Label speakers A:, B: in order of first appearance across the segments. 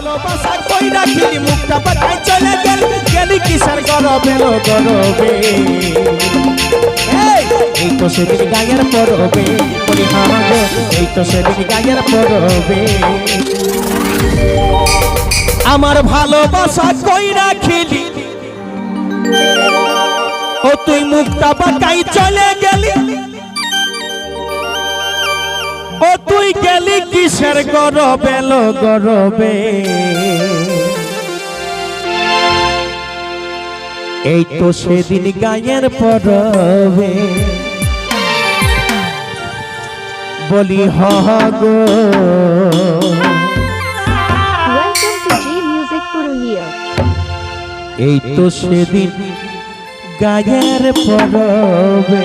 A: ভালোবাসা কই রাখিলি মুখটা চলে গেল। গেলি কিসের গরবে লো গরবে এই, তো সেদিন গায়ের বলি হা গো এই তো সেদিন গায়ের আমার ভালোবাসা কই রাখিলি ও তুই মুখটা পাকাই চলে গেলি। গেলি কিসের গরবে লো গরবে? এই তো সেদিন গায়ের পরবে। বলি হ গো. এই তো সেদিন গায়ের পরবে।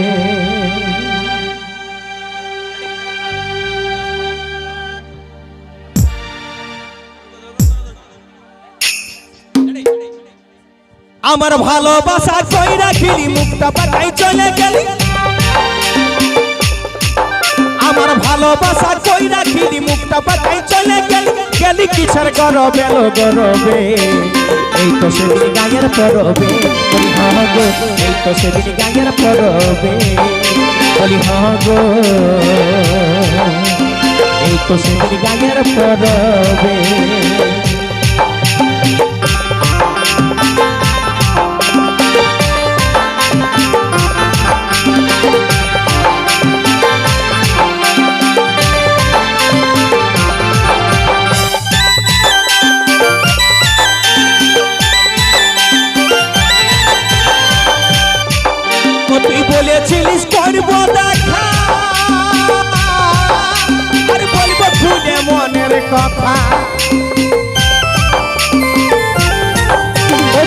A: আমার ভালোবাসা কই রাখিলি মুখটা পাকাই চলে গেলি। আমার ভালোবাসা কই রাখিলি মুখটা পাকাই চলে গেলি। গেলি কিসের গরবে, লো গরবে? এই তো সেদিন গায়ের পরবে। বলি হা গো, এই তো সেদিন গায়ের পরবে। বলি হা গো, এই তো সেদিন গায়ের পরবে। কথা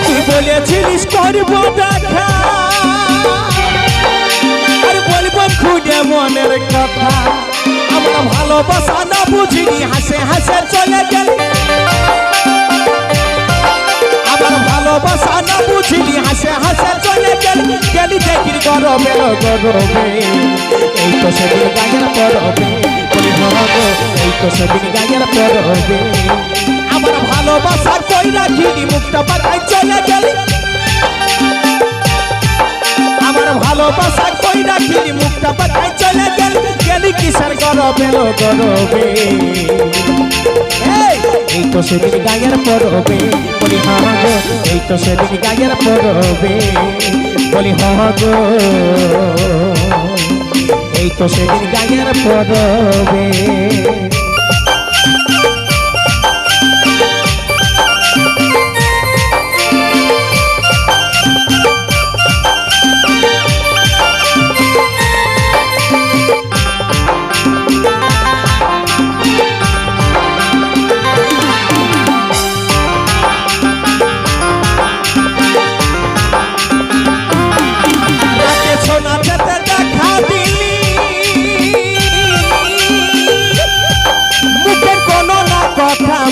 A: তুই বলেছিলিস করব দেখা। আর বলব খুলে মনের কথা। আমার ভালোবাসা না বুঝিনি, হাসে হাসে চলে গেল। আমার ভালোবাসা না বুঝিনি, হাসে হাসে চলে গেল। গেলি দেখির গরবে লো গরবে এই তো সেদিন পরবে। বলি হব এই তো সেদিন গায়ের পরবে। আমার ভালোবাসা কই রাখিনি মুখটা পাঠাই চলে গেলি আমার ভালোবাসা কই রাখিনি মুখটা পাঠাই চলে গেল গেলি কিসের গরবে লো গরবে এই, তো সেদিন গায়ের পরবে বলি হা গো এই তো সেদিন গায়ের পরবে। বলি হা গো। এই তো সেদিন গায়ের পরবে।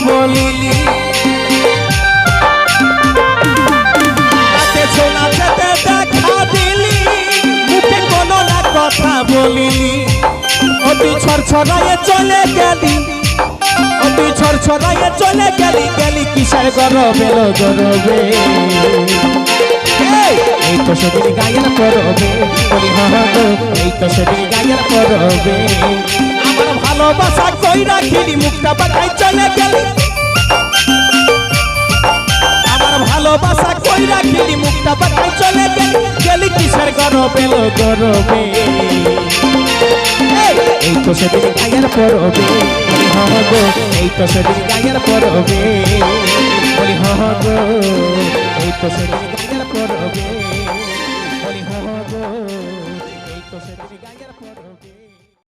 A: বলিলি রাতে সোনা যেতে দেখা দিলি মুখে কোনো না কথা বলিলি। ও তুই ছড়ছড়াইয়ে চলে গেলি ও তুই ছড়ছড়াইয়ে চলে গেলি গেলি কিসের গরবে লো গরবে এই, তো সেদিন গায়ের গো এই তো সেদিন গায়ের পরবে। আমার ভালোবাসা কই রাখিলি? মুখটা পাঠাই চলে গেলি। আমার ভালোবাসা কই রাখিলি? মুখটা পাঠাই চলে গেলি। গেলি কিসের গরবে লো গরবে? এই তো সেদিন গায়ের পরবে। হগো এই তো সেদিন গায়ের পরবে। বলি হগো এই তো সেদিন গায়ের পরবে। বলি হগো এই তো সেদিন গায়ের পরবে।